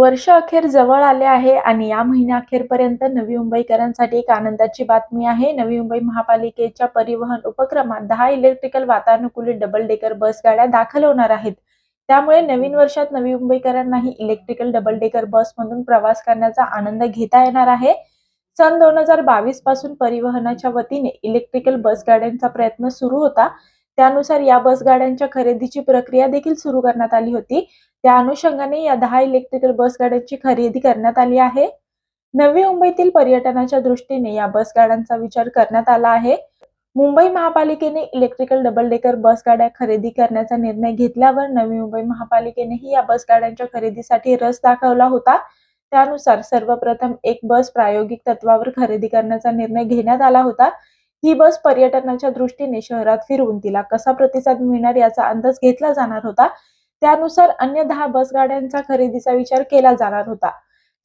वर्ष अखेर जवळ आले आहे आणि या महिन्या अखेरपर्यंत नवी मुंबईकरांसाठी एक आनंदाची बातमी आहे. नवी मुंबई महापालिकेच्या परिवहन उपक्रमात दहा इलेक्ट्रिकल वातानुकूलित डबल डेकर बस गाड्या दाखल होणार आहेत. त्यामुळे नवीन वर्षात नवी मुंबईकरांनाही इलेक्ट्रिकल डबल डेकर बसमधून प्रवास करण्याचा आनंद घेता येणार आहे. सन दोन हजार बावीसपासून परिवहनाच्या वतीने इलेक्ट्रिकल बस गाड्यांचा प्रयत्न सुरू होता. त्यानुसार या बस गाड्यांच्या खरेदीची प्रक्रिया देखील सुरू करण्यात आली होती. त्या अनुषंगाने या दहा इलेक्ट्रिकल बस गाड्यांची खरेदी करण्यात आली आहे. नवी मुंबईतील पर्यटनाच्या दृष्टीने या बस गाड्यांचा विचार करण्यात आला आहे. मुंबई महापालिकेने इलेक्ट्रिकल डबल डेकर बस गाड्या खरेदी करण्याचा निर्णय घेतल्यावर नवी मुंबई महापालिकेनेही या बस गाड्यांच्या खरेदीसाठी रस दाखवला होता. त्यानुसार सर्वप्रथम एक बस प्रायोगिक तत्वावर खरेदी करण्याचा निर्णय घेण्यात आला होता. ही बस पर्यटनाच्या दृष्टीने शहरात फिरवून तिला कसा प्रतिसाद मिळणार याचा अंदाज घेतला जाणार होता. त्यानुसार अन्य दहा बस गाड्यांचा खरेदीचा विचार केला जाणार होता.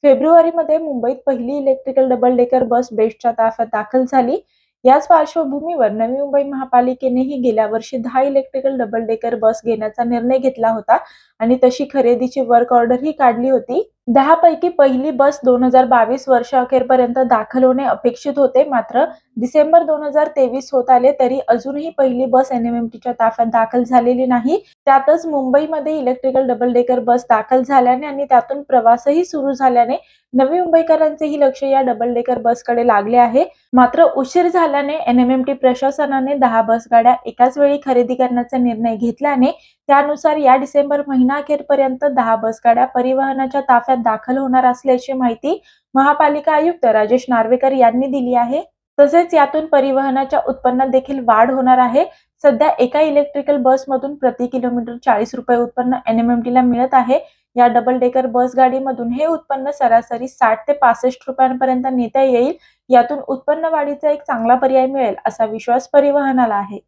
फेब्रुवारीमध्ये मुंबईत पहिली इलेक्ट्रिकल डबल डेकर बस बेस्टच्या ताफ्यात दाखल झाली. याच पार्श्वभूमीवर नवी मुंबई महापालिकेनेही गेल्या वर्षी दहा इलेक्ट्रिकल डबल डेकर बस घेण्याचा निर्णय घेतला होता आणि तशी खरेदीची वर्क ऑर्डरही काढली होती. दहापैकी पहिली बस दोन हजार बावीस वर्ष अखेरपर्यंत दाखल होणे अपेक्षित होते. मात्र डिसेंबर दोन हजार तेवीस होत आले तरी अजूनही पहिली बस एनएमएमटीच्या ताफ्यात दाखल झालेली नाही. त्यातच मुंबईमध्ये इलेक्ट्रिकल डबल डेकर बस दाखल झाल्याने आणि त्यातून प्रवासही सुरू झाल्याने नवी मुंबईकरांचेही लक्ष या डबल डेकर बसकडे लागले आहे. मात्र उशीर झाल्याने एनएमएमटी प्रशासनाने दहा बस गाड्या एकाच वेळी खरेदी करण्याचा निर्णय घेतल्याने त्यानुसार या डिसेंबर महिना अखेरपर्यंत दहा बस गाड्या परिवहनाच्या ताफ्यात दाखल होणार असल्याची माहिती महापालिका आयुक्त राजेश नार्वेकर यांनी दिली आहे. तसेच यातून परिवहनाच्या उत्पन्नात देखील वाढ होणार आहे. सध्या एका इलेक्ट्रिकल बसमधून प्रति किलोमीटर चाळीस रुपये उत्पन्न एनएमएमटी ला मिळत आहे. या डबल डेकर बस गाडीमधून हे उत्पन्न सरासरी साठ ते पासष्ट रुपयांपर्यंत नेता येईल. यातून उत्पन्न वाढीचा एक चांगला पर्याय मिळेल असा विश्वास परिवहनाला आहे.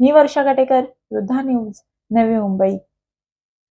मी वर्षा गाटेकर योद्धा न्यूज. नवी मुंबई